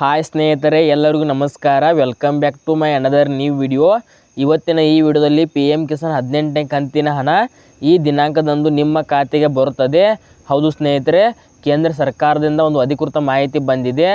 Hi ಸ್ನೇಹಿತರೆ, ಎಲ್ಲರಿಗೂ ನಮಸ್ಕಾರ. Welcome back to my another new video ಇವತ್ತಿನ ಈ ವಿಡಿಯೋದಲ್ಲಿ ಪಿ ಎಂ ಕಿಸಾನ್ ಹದಿನೆಂಟನೇ ಕಂತಿನ ಹಣ ಈ ದಿನಾಂಕದಂದು ನಿಮ್ಮ ಖಾತೆಗೆ ಬರುತ್ತದೆ. ಹೌದು ಸ್ನೇಹಿತರೆ, ಕೇಂದ್ರ ಸರ್ಕಾರದಿಂದ ಒಂದು ಅಧಿಕೃತ ಮಾಹಿತಿ ಬಂದಿದೆ.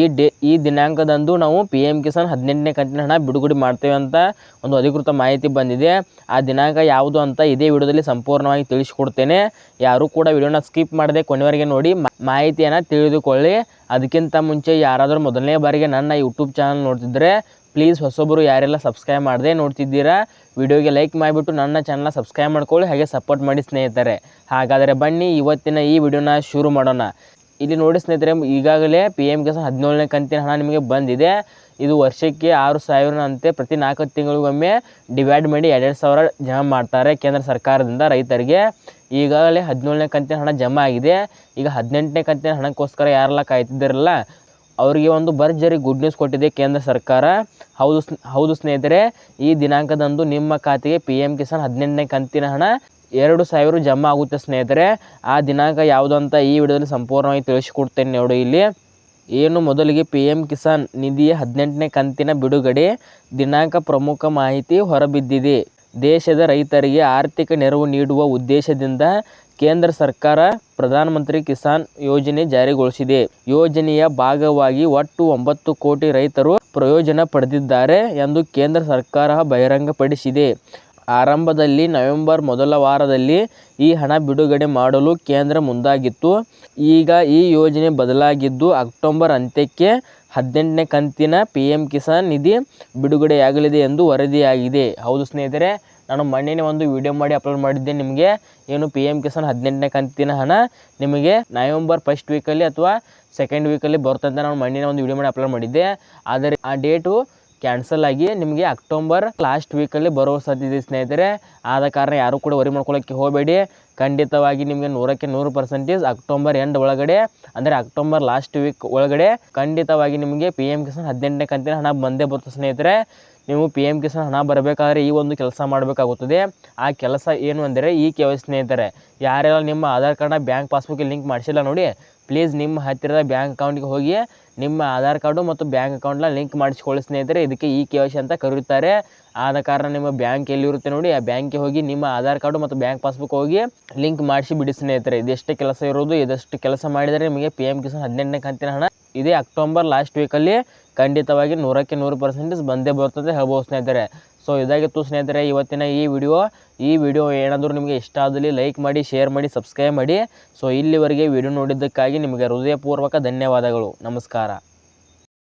ಈ ಡೇ, ಈ ದಿನಾಂಕದಂದು ನಾವು ಪಿ ಎಂ ಕಿಸಾನ್ ಹದಿನೆಂಟನೇ ಕಂತಿನ ಹಣ ಬಿಡುಗಡೆ ಮಾಡ್ತೇವೆ ಅಂತ ಒಂದು ಅಧಿಕೃತ ಮಾಹಿತಿ ಬಂದಿದೆ. ಆ ದಿನಾಂಕ ಯಾವುದು ಅಂತ ಇದೇ ವಿಡಿಯೋದಲ್ಲಿ ಸಂಪೂರ್ಣವಾಗಿ ತಿಳಿಸಿಕೊಡ್ತೇನೆ. ಯಾರೂ ಕೂಡ ವಿಡಿಯೋನ ಸ್ಕಿಪ್ ಮಾಡದೆ ಕೊನೆವರೆಗೆ ನೋಡಿ ಮಾಹಿತಿಯನ್ನು ತಿಳಿದುಕೊಳ್ಳಿ. ಅದಕ್ಕಿಂತ ಮುಂಚೆ ಯಾರಾದರೂ ಮೊದಲನೇ ಬಾರಿಗೆ ನನ್ನ ಯೂಟ್ಯೂಬ್ ಚಾನಲ್ ನೋಡ್ತಿದ್ರೆ ಪ್ಲೀಸ್ ಹೊಸೊಬ್ಬರು ಯಾರೆಲ್ಲ ಸಬ್ಸ್ಕ್ರೈಬ್ ಮಾಡದೆ ನೋಡ್ತಿದ್ದೀರಾ ವಿಡಿಯೋಗೆ ಲೈಕ್ ಮಾಡಿಬಿಟ್ಟು ನನ್ನ ಚಾನಲ್ನ ಸಬ್ಸ್ಕ್ರೈಬ್ ಮಾಡ್ಕೊಳ್ಳಿ, ಹಾಗೆ ಸಪೋರ್ಟ್ ಮಾಡಿ ಸ್ನೇಹಿತರೆ. ಹಾಗಾದರೆ ಬನ್ನಿ, ಇವತ್ತಿನ ಈ ವಿಡಿಯೋನ ಶುರು ಮಾಡೋಣ. ಇಲ್ಲಿ ನೋಡಿ ಸ್ನೇಹಿತರೆ, ಈಗಾಗಲೇ ಪಿ ಎಂ ಕಿಸಾನ್ ಹದಿನೇಳನೇ ಕಂತಿನ ಹಣ ನಿಮಗೆ ಬಂದಿದೆ. ಇದು ವರ್ಷಕ್ಕೆ ಆರು ಸಾವಿರನಂತೆ ಪ್ರತಿ ನಾಲ್ಕು ತಿಂಗಳಿಗೊಮ್ಮೆ ಡಿವೈಡ್ ಮಾಡಿ ಎರಡೆರಡು ಸಾವಿರ ಜಮಾ ಮಾಡ್ತಾರೆ ಕೇಂದ್ರ ಸರ್ಕಾರದಿಂದ ರೈತರಿಗೆ. ಈಗಾಗಲೇ ಹದಿನೇಳನೇ ಕಂತಿನ ಹಣ ಜಮಾ ಆಗಿದೆ. ಈಗ ಹದಿನೆಂಟನೇ ಕಂತಿನ ಹಣಕ್ಕೋಸ್ಕರ ಯಾರೆಲ್ಲ ಕಾಯ್ತಿದ್ದಾರಲ್ಲ ಅವರಿಗೆ ಒಂದು ಭರ್ಜರಿ ಗುಡ್ ನ್ಯೂಸ್ ಕೊಟ್ಟಿದೆ ಕೇಂದ್ರ ಸರ್ಕಾರ. ಹೌದು ಹೌದು ಸ್ನೇಹಿತರೆ, ಈ ದಿನಾಂಕದಂದು ನಿಮ್ಮ ಖಾತೆಗೆ ಪಿ ಎಂ ಕಿಸಾನ್ ಹದಿನೆಂಟನೇ ಕಂತಿನ ಹಣ ಎರಡು ಸಾವಿರ ಜಮಾ ಆಗುತ್ತೆ ಸ್ನೇಹಿತರೆ. ಆ ದಿನಾಂಕ ಯಾವುದು ಅಂತ ಈ ವಿಡಿಯೋದಲ್ಲಿ ಸಂಪೂರ್ಣವಾಗಿ ತಿಳಿಸಿಕೊಡ್ತೇನೆ ನೋಡಿ ಇಲ್ಲಿ. ಏನು ಮೊದಲಿಗೆ ಪಿ ಎಂ ಕಿಸಾನ್ ನಿಧಿಯ ಹದಿನೆಂಟನೇ ಕಂತಿನ ಬಿಡುಗಡೆ, ದಿನಾಂಕ ಪ್ರಮುಖ ಮಾಹಿತಿ ಹೊರಬಿದ್ದಿದೆ. ದೇಶದ ರೈತರಿಗೆ ಆರ್ಥಿಕ ನೆರವು ನೀಡುವ ಉದ್ದೇಶದಿಂದ ಕೇಂದ್ರ ಸರ್ಕಾರ ಪ್ರಧಾನಮಂತ್ರಿ ಕಿಸಾನ್ ಯೋಜನೆ ಜಾರಿಗೊಳಿಸಿದೆ. ಯೋಜನೆಯ ಭಾಗವಾಗಿ ಒಟ್ಟು ಒಂಬತ್ತು ಕೋಟಿ ರೈತರು ಪ್ರಯೋಜನ ಪಡೆದಿದ್ದಾರೆ ಎಂದು ಕೇಂದ್ರ ಸರ್ಕಾರ ಬಹಿರಂಗಪಡಿಸಿದೆ. ಆರಂಭದಲ್ಲಿ ನವೆಂಬರ್ ಮೊದಲ ವಾರದಲ್ಲಿ ಈ ಹಣ ಬಿಡುಗಡೆ ಮಾಡಲು ಕೇಂದ್ರ ಮುಂದಾಗಿತ್ತು. ಈಗ ಈ ಯೋಜನೆ ಬದಲಾಗಿದ್ದು ಅಕ್ಟೋಬರ್ ಅಂತ್ಯಕ್ಕೆ ಹದಿನೆಂಟನೇ ಕಂತಿನ ಪಿ ಎಂ ಕಿಸಾನ್ ನಿಧಿ ಬಿಡುಗಡೆಯಾಗಲಿದೆ ಎಂದು ವರದಿಯಾಗಿದೆ. ಹೌದು ಸ್ನೇಹಿತರೆ, ನಾನು ಮೊನ್ನೆನೇ ಒಂದು ವಿಡಿಯೋ ಮಾಡಿ ಅಪ್ಲೋಡ್ ಮಾಡಿದ್ದೆ. ನಿಮಗೆ ಏನು ಪಿ ಎಂ ಕಿಸಾನ್ ಹದಿನೆಂಟನೇ ಕಂತಿನ ಹಣ ನಿಮಗೆ ನವೆಂಬರ್ ಫಸ್ಟ್ ವೀಕಲ್ಲಿ ಅಥವಾ ಸೆಕೆಂಡ್ ವೀಕಲ್ಲಿ ಬರುತ್ತೆ ಅಂತ ನಾನು ಮೊನ್ನೆನೇ ಒಂದು ವಿಡಿಯೋ ಮಾಡಿ ಅಪ್ಲೋಡ್ ಮಾಡಿದ್ದೆ. ಆದರೆ ಆ ಡೇಟು ಕ್ಯಾನ್ಸಲ್ ಆಗಿ ನಿಮಗೆ ಅಕ್ಟೋಬರ್ ಲಾಸ್ಟ್ ವೀಕಲ್ಲಿ ಬರೋ ಸಾಧ್ಯತೆ ಸ್ನೇಹಿತರೆ. ಆದ ಕಾರಣ ಯಾರೂ ಕೂಡ ವರಿ ಮಾಡ್ಕೊಳ್ಳೋಕ್ಕೆ ಹೋಗಬೇಡಿ. ಖಂಡಿತವಾಗಿ ನಿಮಗೆ ನೂರಕ್ಕೆ ನೂರು ಪರ್ಸೆಂಟೇಜ್ ಅಕ್ಟೋಬರ್ ಎಂಡ್ ಒಳಗಡೆ, ಅಂದರೆ ಅಕ್ಟೋಬರ್ ಲಾಸ್ಟ್ ವೀಕ್ ಒಳಗಡೆ ಖಂಡಿತವಾಗಿ ನಿಮಗೆ ಪಿ ಎಂ ಕಿಸಾನ್ ಹದಿನೆಂಟನೇ ಕಂತಿನ ಹಣ ಬಂದೇ ಬರುತ್ತೆ ಸ್ನೇಹಿತರೆ. ನೀವು ಪಿ ಎಂ ಕಿಸಾನ್ ಹಣ ಬರಬೇಕಾದ್ರೆ ಈ ಒಂದು ಕೆಲಸ ಮಾಡಬೇಕಾಗುತ್ತದೆ. ಆ ಕೆಲಸ ಏನು ಅಂದರೆ ಈ ಕೆ ವೈ ಸ್ನೇಹಿತರೆ, ಯಾರೆಲ್ಲ ನಿಮ್ಮ ಆಧಾರ್ ಕಾರ್ಡ್ನ ಬ್ಯಾಂಕ್ ಪಾಸ್ಬುಕ್ಗೆ ಲಿಂಕ್ ಮಾಡಿಸಿಲ್ಲ ನೋಡಿ, ಪ್ಲೀಸ್ ನಿಮ್ಮ ಹತ್ತಿರದ ಬ್ಯಾಂಕ್ ಅಕೌಂಟ್ಗೆ ಹೋಗಿ ನಿಮ್ಮ ಆಧಾರ್ ಕಾರ್ಡು ಮತ್ತು ಬ್ಯಾಂಕ್ ಅಕೌಂಟ್ನ ಲಿಂಕ್ ಮಾಡಿಸ್ಕೊಳ್ಳಿ ಸ್ನೇಹಿತರೆ, ಇದಕ್ಕೆ ಈ ಕೆ ವೈ ಸಿ ಅಂತ ಕರೆಯುತ್ತಾರೆ. ಆದ ಕಾರಣ ನಿಮ್ಮ ಬ್ಯಾಂಕ್ ಎಲ್ಲಿರುತ್ತೆ ನೋಡಿ, ಆ ಬ್ಯಾಂಕಿಗೆ ಹೋಗಿ ನಿಮ್ಮ ಆಧಾರ್ ಕಾರ್ಡು ಮತ್ತು ಬ್ಯಾಂಕ್ ಪಾಸ್ಬುಕ್ ಹೋಗಿ ಲಿಂಕ್ ಮಾಡಿಸಿ ಬಿಡಿ ಸ್ನೇಹಿತರೆ. ಇದೆಷ್ಟೇ ಕೆಲಸ ಇರೋದು, ಇದಷ್ಟು ಕೆಲಸ ಮಾಡಿದರೆ ನಿಮಗೆ ಪಿ ಎಂ ಕಿಸಾನ್ ಹದಿನೆಂಟನೇ ಕಂತಿನ ಹಣ ಇದೇ ಅಕ್ಟೋಬರ್ ಲಾಸ್ಟ್ ವೀಕಲ್ಲಿ ಖಂಡಿತವಾಗಿ ನೂರಕ್ಕೆ ನೂರು ಪರ್ಸೆಂಟೇಜ್ ಬಂದೇ ಬರ್ತದೆ ಹೇಳ್ಬೋದು ಸ್ನೇಹಿತರೆ. ಸೊ ಇದಾಗಿತ್ತು ಸ್ನೇಹಿತರೆ, ಇವತ್ತಿನ ಈ ವಿಡಿಯೋ ಈ ವಿಡಿಯೋ ಏನಾದರೂ ನಿಮಗೆ ಇಷ್ಟ ಆದಲ್ಲಿ ಲೈಕ್ ಮಾಡಿ ಶೇರ್ ಮಾಡಿ ಸಬ್ಸ್ಕ್ರೈಬ್ ಮಾಡಿ. ಸೊ ಇಲ್ಲಿವರೆಗೆ ವಿಡಿಯೋ ನೋಡಿದ್ದಕ್ಕಾಗಿ ನಿಮಗೆ ಹೃದಯಪೂರ್ವಕ ಧನ್ಯವಾದಗಳು. ನಮಸ್ಕಾರ.